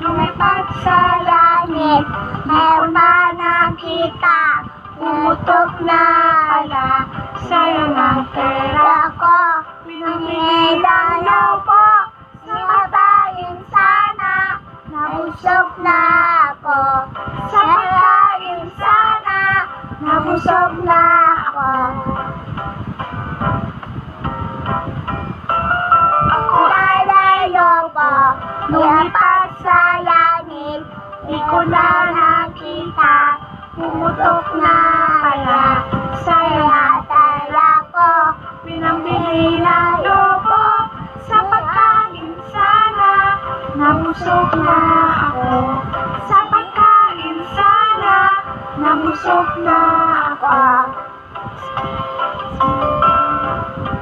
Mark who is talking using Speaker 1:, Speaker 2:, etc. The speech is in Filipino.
Speaker 1: lumipad sa langit, herma na kita, umutok na pala, sa'yo ng pera ko, lumilalaw po, sumabayin sana, nabusog na ako, sumabayin sana, nabusog na ako. Lumipad sa langit. Di ko na nakita, pumutok na kaya. Saya taya ko, pinambili lalo po. Sa pagkain sana, nabusog na ako. Sa pagkain sana, nabusog na ako.